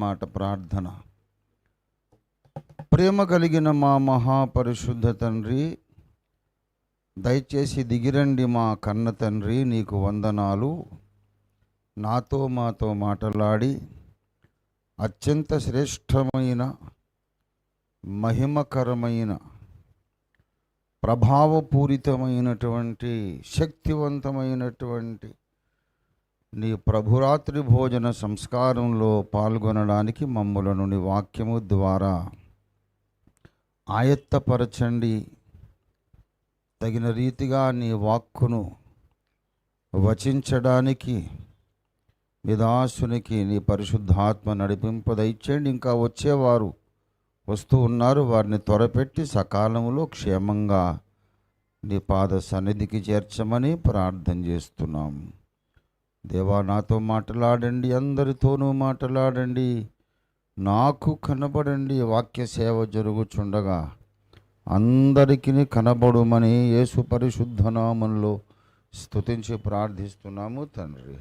మాట ప్రార్థన. ప్రేమ కలిగిన మా మహాపరిశుద్ధ తండ్రి దయచేసి దిగిరండి మా కన్న తండ్రి నీకు వందనాలు. నాతో మాతో మాటలాడి అత్యంత శ్రేష్టమైన మహిమకరమైన ప్రభావపూరితమైనటువంటి శక్తివంతమైనటువంటి నీ ప్రభురాత్రి భోజన సంస్కారంలో పాల్గొనడానికి మమ్మలను నీ వాక్యము ద్వారా ఆయత్తపరచండి. తగిన రీతిగా నీ వాక్కును వచించడానికి విదాసునికి నీ పరిశుద్ధాత్మ నడిపింపు ఇంకా వచ్చేవారు వస్తూ ఉన్నారు. వారిని త్వరపెట్టి సకాలంలో క్షేమంగా నీ పాద సన్నిధికి చేర్చమని ప్రార్థన చేస్తున్నాం. దేవా నాతో మాట్లాడండి అందరితోనూ మాట్లాడండి. నాకు కనబడండి వాక్య సేవ జరుగుచుండగా. అందరికీ కనబడుమని యేసు పరిశుద్ధ నామంలో స్తుతించి ప్రార్థిస్తున్నాము తండ్రి.